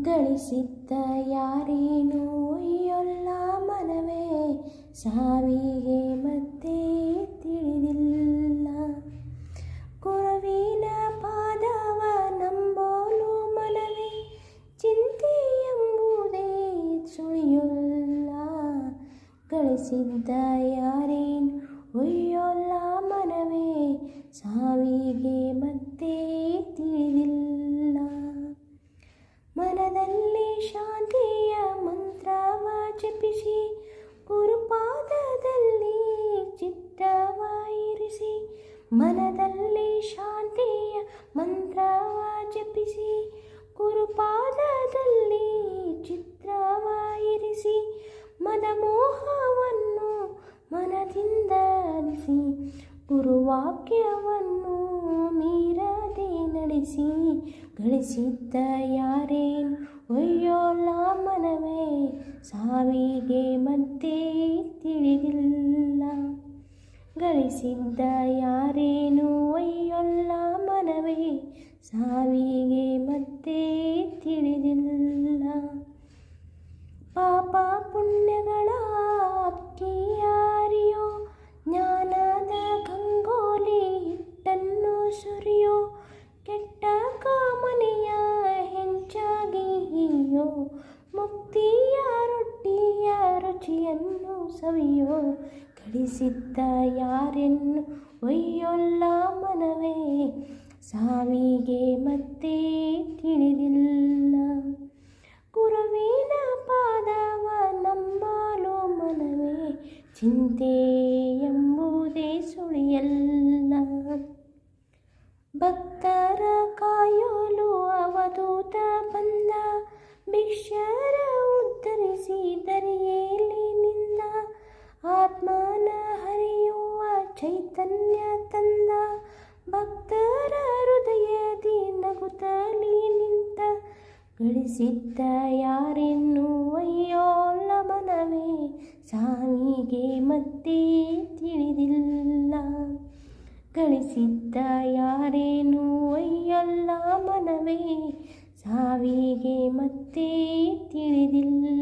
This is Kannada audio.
ಗಳಿಸಿದ್ದ ಯಾರೇನು ಒಯ್ಯೊಲ್ಲ ಮನವೇ ಸಾವಿಗೆ ಮತ್ತೆ ತಿಳಿದಿಲ್ಲ ಕುರವಿನ ಪಾದವ ನಂಬೋಲು ಮನವೇ ಚಿಂತೆ ಎಂಬುದೇ ಸುಳಿಯೊಲ್ಲ ಗಳಿಸಿದ್ದ ಯಾರೇನು ಒಯ್ಯೊಲ್ಲ ಮನದಲ್ಲಿ ಶಾಂತಿಯ ಮಂತ್ರವ ಜಪಿಸಿ, ಗುರುಪಾದದಲ್ಲಿ ಚಿತ್ರವ ಇರಿಸಿ, ಮದಮೋಹವನ್ನು ಮನದಿಂದ ಅಲಿಸಿ ಗುರುವಾಕ್ಯವನ್ನು ಮೀರದೆ ನಡೆಸಿ, ಗಳಿಸಿದ್ದ ಯಾರೇನು ಒಯ್ಯೋಲ್ಲ ಮನವೇ, ಸಾವಿಗೆ ಮತ್ತೆ ತಿಳಿದಿಲ್ಲ. ಗಳಿಸಿದ್ದ ಯಾರೇನು ಒಯ್ಯೊಲ್ಲ ಮನವೇ. ಸಾವಿಗೆ ಮತ್ತೆ ತಿಳಿದಿಲ್ಲ. ಪಾಪ ಪುಣ್ಯಗಳ ಅಕ್ಕಿಯಾರಿಯೋ ಜ್ಞಾನದ ಗಂಗೋಲಿ ಹಿಟ್ಟನ್ನು ಸುರಿಯೋ? ಕೆಟ್ಟ ಕಾಮನೆಯ ಹೆಂಚಾಗಿಯೋ ಮುಕ್ತಿಯ ರೊಟ್ಟಿಯ ರುಚಿಯನ್ನು ಸವಿಯೋ? ಗಳಿಸಿದ್ದ ಯಾರೆನ್ನು ಒಯ್ಯೊಲ್ಲ ಮನವೇ? ಸಾವಿಗೆ ಮತ್ತೆ ತಿಳಿದಿಲ್ಲ. ಗುರುವಿನ ಪಾದವ ನಮ್ಮಲೋ ಮನವೇ? ಚಿಂತೆ ಎಂಬುದೇ ಸುಳಿಯಲ್ಲ. ಭಕ್ತರ ಕಾಯೋಲು ಅವಧೂತ ಬಂದ ಚೈತನ್ಯ ತಂದ ಭಕ್ತರ ಹೃದಯದಿ ನಗುತ್ತಲಿ ನಿಂತ ಗಳಿಸಿದ್ದ ಯಾರೆನ್ನು ಅಯ್ಯೋ ಮನವೇ ಸಾವಿಗೆ ಮತ್ತೆ ತಿಳಿದಿಲ್ಲ. ಗಳಿಸಿದ್ದ ಯಾರೇನು ಅಯ್ಯಲ್ಲ ಮನವೇ ಸಾವಿಗೆ ಮತ್ತೆ ತಿಳಿದಿಲ್ಲ.